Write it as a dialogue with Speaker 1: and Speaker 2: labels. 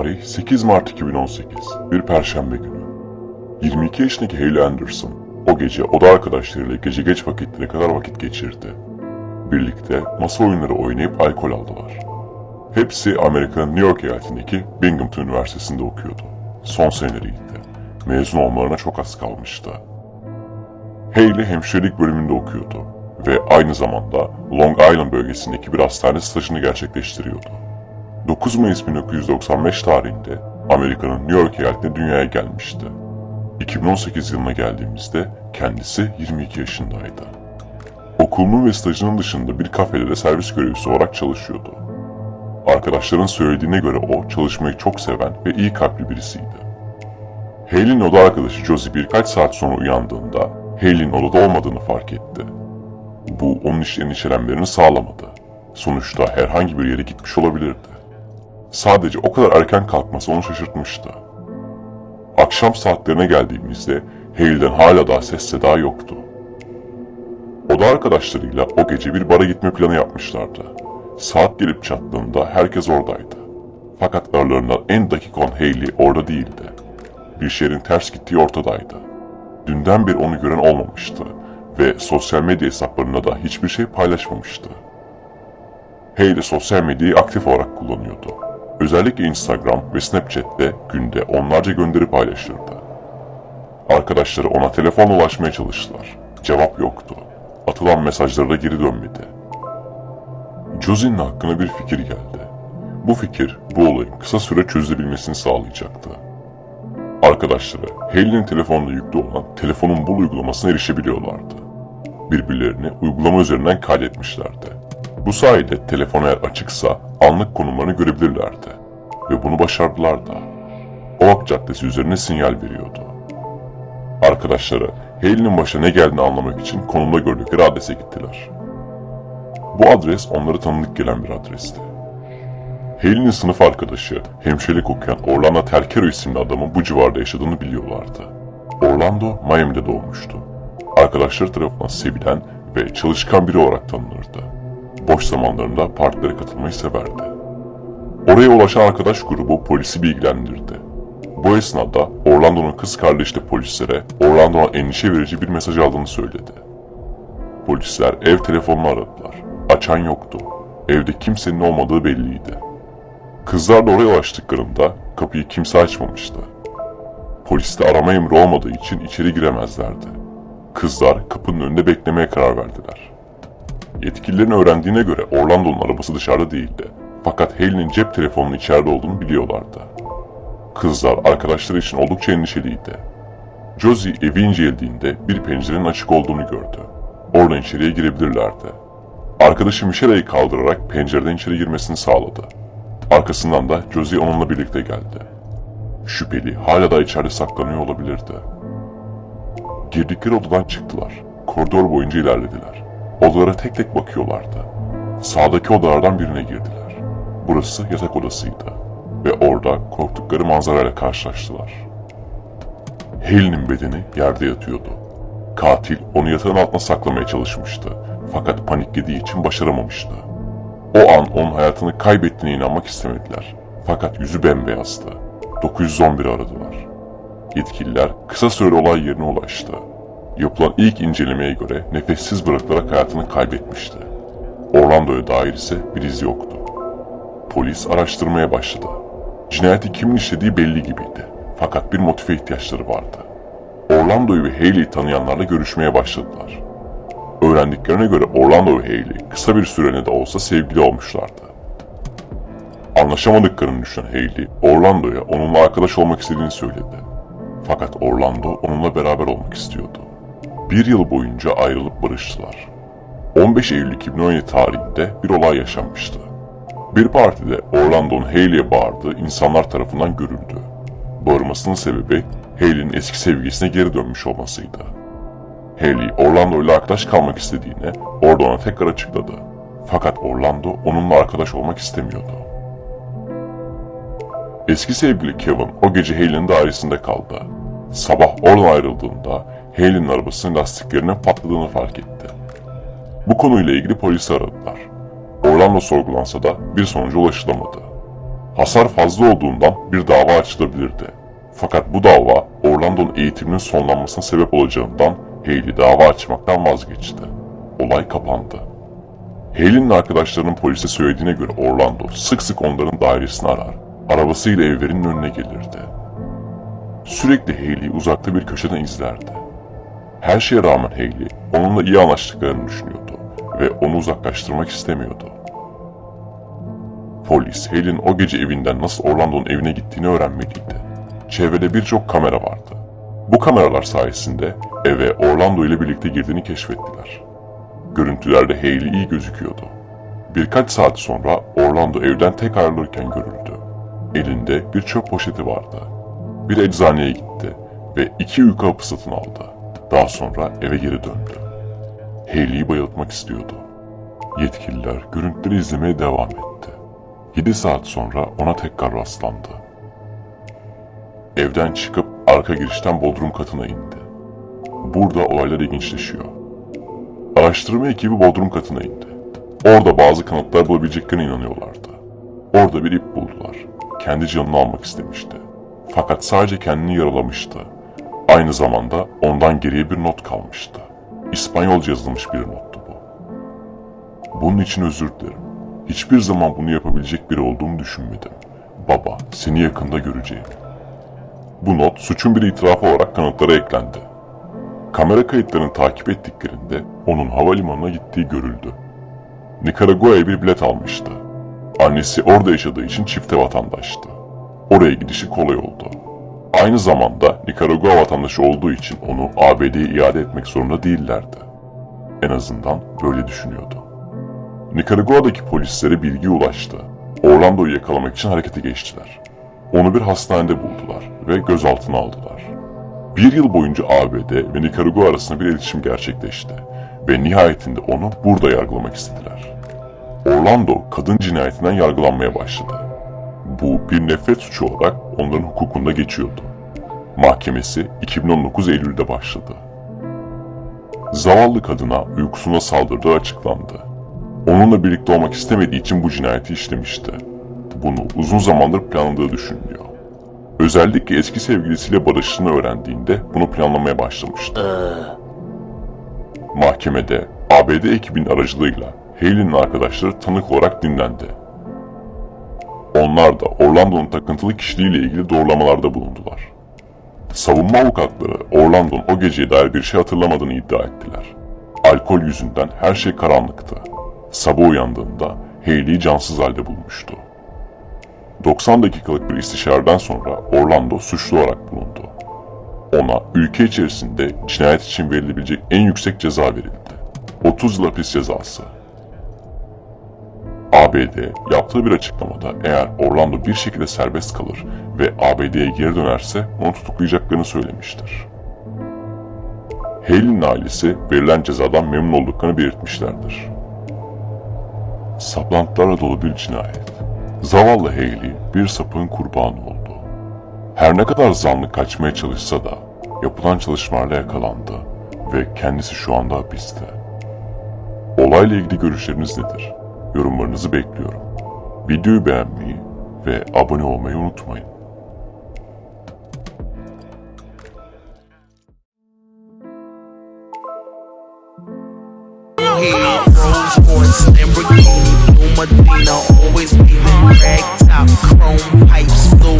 Speaker 1: Tarih 8 Mart 2018, bir perşembe günü. 22 yaşındaki Hayley Anderson, o gece oda arkadaşlarıyla gece geç vakitlere kadar vakit geçirdi. Birlikte masa oyunları oynayıp alkol aldılar. Hepsi Amerika'nın New York eyaletindeki Binghamton Üniversitesi'nde okuyordu. Son seneleriydi. Mezun olmalarına çok az kalmıştı. Hayley hemşirelik bölümünde okuyordu ve aynı zamanda Long Island bölgesindeki bir hastane stajını gerçekleştiriyordu. 9 Mayıs 1995 tarihinde Amerika'nın New York eyaletine dünyaya gelmişti. 2018 yılına geldiğimizde kendisi 22 yaşındaydı. Okulunun ve stajının dışında bir kafede de servis görevlisi olarak çalışıyordu. Arkadaşların söylediğine göre o çalışmayı çok seven ve iyi kalpli birisiydi. Hayley'nin oda arkadaşı Josie birkaç saat sonra uyandığında Hayley'nin odada olmadığını fark etti. Bu onun işlerini endişelenmelerini sağlamadı. Sonuçta herhangi bir yere gitmiş olabilirdi. Sadece o kadar erken kalkması onu şaşırtmıştı. Akşam saatlerine geldiğimizde Hayley'den hala daha ses seda yoktu. Oda arkadaşlarıyla o gece bir bara gitme planı yapmışlardı. Saat gelip çattığında herkes oradaydı. Fakat aralarından en dakik olan Hayley orada değildi. Bir şeylerin ters gittiği ortadaydı. Dünden beri onu gören olmamıştı ve sosyal medya hesaplarında da hiçbir şey paylaşmamıştı. Hayley sosyal medyayı aktif olarak kullanıyordu. Özellikle Instagram ve Snapchat'te günde onlarca gönderi paylaşırdı. Arkadaşları ona telefonla ulaşmaya çalıştılar. Cevap yoktu. Atılan mesajlara da geri dönmedi. Josie'nin hakkına bir fikir geldi. Bu fikir bu olayın kısa süre çözülebilmesini sağlayacaktı. Arkadaşları Hayley'nin telefonunda yüklü olan telefonun bul uygulamasına erişebiliyorlardı. Birbirlerini uygulama üzerinden kaydetmişlerdi. Bu sayede telefon eğer açıksa anlık konumlarını görebilirlerdi. Ve bunu başardılar da. Oak Caddesi üzerine sinyal veriyordu. Arkadaşları Hayley'nin başına ne geldiğini anlamak için konumda gördükleri adrese gittiler. Bu adres onlara tanıdık gelen bir adresti. Hayley'nin sınıf arkadaşı, hemşirelik okuyan Orlando Terkero isimli adamın bu civarda yaşadığını biliyorlardı. Orlando, Miami'de doğmuştu. Arkadaşları tarafından sevilen ve çalışkan biri olarak tanınırdı. Boş zamanlarında partilere katılmayı severdi. Oraya ulaşan arkadaş grubu polisi bilgilendirdi. Bu esnada Orlando'nun kız kardeşi de polislere Orlando'na endişe verici bir mesaj aldığını söyledi. Polisler ev telefonunu aradılar. Açan yoktu. Evde kimsenin olmadığı belliydi. Kızlar da oraya ulaştıklarında kapıyı kimse açmamıştı. Poliste arama emri olmadığı için içeri giremezlerdi. Kızlar kapının önünde beklemeye karar verdiler. Yetkililerin öğrendiğine göre Orlando'nun arabası dışarıda değildi. Fakat Hayley'nin cep telefonunun içeride olduğunu biliyorlardı. Kızlar arkadaşları için oldukça endişeliydi. Josie evi incelediğinde bir pencerenin açık olduğunu gördü. Oradan içeriye girebilirlerdi. Arkadaşı Michelle'yi kaldırarak pencereden içeri girmesini sağladı. Arkasından da Josie onunla birlikte geldi. Şüpheli hala da içeride saklanıyor olabilirdi. Girdikleri odadan çıktılar. Koridor boyunca ilerlediler. Odalara tek tek bakıyorlardı. Sağdaki odalardan birine girdiler. Burası yatak odasıydı. Ve orada korktukları manzarayla karşılaştılar. Hayley'nin bedeni yerde yatıyordu. Katil onu yatağın altına saklamaya çalışmıştı. Fakat paniklediği için başaramamıştı. O an onun hayatını kaybettiğine inanmak istemediler. Fakat yüzü bembeyazdı. 911 aradılar. Yetkililer kısa sürede olay yerine ulaştı. Yapılan ilk incelemeye göre nefessiz bırakılarak hayatını kaybetmişti. Orlando'ya dair ise bir iz yoktu. Polis araştırmaya başladı. Cinayeti kimin işlediği belli gibiydi. Fakat bir motive ihtiyaçları vardı. Orlando'yu ve Hayley'i tanıyanlarla görüşmeye başladılar. Öğrendiklerine göre Orlando ve Hayley kısa bir sürene de olsa sevgili olmuşlardı. Anlaşamadıklarını düşünen Hayley, Orlando'ya onunla arkadaş olmak istediğini söyledi. Fakat Orlando onunla beraber olmak istiyordu. Bir yıl boyunca ayrılıp barıştılar. 15 Eylül 2017 tarihinde bir olay yaşanmıştı. Bir partide Orlando'nun Hayley'e bağırdığı insanlar tarafından görüldü. Bağırmasının sebebi Hayley'nin eski sevgilisine geri dönmüş olmasıydı. Hayley, Orlando ile arkadaş kalmak istediğini orada tekrar açıkladı. Fakat Orlando onunla arkadaş olmak istemiyordu. Eski sevgili Kevin o gece Hayley'nin dairesinde kaldı. Sabah oradan ayrıldığında Hayley'nin arabasının lastiklerinin patladığını fark etti. Bu konuyla ilgili polisi aradılar. Orlando sorgulansa da bir sonuca ulaşılamadı. Hasar fazla olduğundan bir dava açılabilirdi. Fakat bu dava Orlando'nun eğitiminin sonlanmasına sebep olacağından Haley dava açmaktan vazgeçti. Olay kapandı. Haley'nin arkadaşlarının polise söylediğine göre Orlando sık sık onların dairesini arar, arabasıyla evlerinin önüne gelirdi. Sürekli Haley'i uzakta bir köşeden izlerdi. Her şeye rağmen Haley onunla iyi anlaştıklarını düşünüyordu ve onu uzaklaştırmak istemiyordu. Polis Haley'in o gece evinden nasıl Orlando'nun evine gittiğini öğrenmeliydi. Çevrede birçok kamera vardı. Bu kameralar sayesinde eve Orlando ile birlikte girdiğini keşfettiler. Görüntülerde Haley iyi gözüküyordu. Birkaç saat sonra Orlando evden tek ayrılırken görüldü. Elinde bir çöp poşeti vardı. Bir eczaneye gitti ve iki uyku hapı satın aldı. Daha sonra eve geri döndü. Haley'i bayıltmak istiyordu. Yetkililer görüntüleri izlemeye devam etti. 7 saat sonra ona tekrar rastlandı. Evden çıkıp arka girişten bodrum katına indi. Burada olaylar ilginçleşiyor. Araştırma ekibi bodrum katına indi. Orada bazı kanıtlar bulabileceklerine inanıyorlardı. Orada bir ip buldular. Kendi canını almak istemişti. Fakat sadece kendini yaralamıştı. Aynı zamanda ondan geriye bir not kalmıştı. İspanyolca yazılmış bir nottu bu. Bunun için özür dilerim. Hiçbir zaman bunu yapabilecek biri olduğumu düşünmedim. Baba, seni yakında göreceğim. Bu not suçun bir itirafı olarak kanıtlara eklendi. Kamera kayıtlarını takip ettiklerinde onun havalimanına gittiği görüldü. Nikaragua'ya bir bilet almıştı. Annesi orada yaşadığı için çifte vatandaştı. Oraya gidişi kolay oldu. Aynı zamanda Nikaragua vatandaşı olduğu için onu ABD'ye iade etmek zorunda değillerdi. En azından böyle düşünüyordu. Nikaragua'daki polislere bilgi ulaştı. Orlando'yu yakalamak için harekete geçtiler. Onu bir hastanede buldular ve gözaltına aldılar. Bir yıl boyunca ABD ve Nikaragua arasında bir iletişim gerçekleşti ve nihayetinde onu burada yargılamak istediler. Orlando kadın cinayetinden yargılanmaya başladı. Bu bir nefret suçu olarak onların hukukunda geçiyordu. Mahkemesi 2019 Eylül'de başladı. Zavallı kadına uykusuna saldırdığı açıklandı. Onunla birlikte olmak istemediği için bu cinayeti işlemişti. Bunu uzun zamandır planladığı düşünülüyor. Özellikle eski sevgilisiyle barıştığını öğrendiğinde bunu planlamaya başlamıştı. Mahkemede ABD ekibinin aracılığıyla Haley'nin arkadaşları tanık olarak dinlendi. Onlar da Orlando'nun takıntılı kişiliğiyle ilgili doğrulamalarda bulundular. Savunma avukatları Orlando'nun o geceye dair bir şey hatırlamadığını iddia ettiler. Alkol yüzünden her şey karanlıktı. Sabah uyandığında Haley'i cansız halde bulmuştu. 90 dakikalık bir istişareden sonra Orlando suçlu olarak bulundu. Ona ülke içerisinde cinayet için verilebilecek en yüksek ceza verildi. 30 yıl hapis cezası. ABD yaptığı bir açıklamada eğer Orlando bir şekilde serbest kalır ve ABD'ye geri dönerse onu tutuklayacaklarını söylemiştir. Haley'nin ailesi verilen cezadan memnun olduklarını belirtmişlerdir. Saplantılarla dolu bir cinayet. Zavallı Haley bir sapığın kurbanı oldu. Her ne kadar zanlı kaçmaya çalışsa da yapılan çalışmalarla yakalandı ve kendisi şu anda hapiste. Olayla ilgili görüşleriniz nedir? Yorumlarınızı bekliyorum. Videoyu beğenmeyi ve abone olmayı unutmayın.
Speaker 2: Medina, always feeling rag top, chrome pipes, blue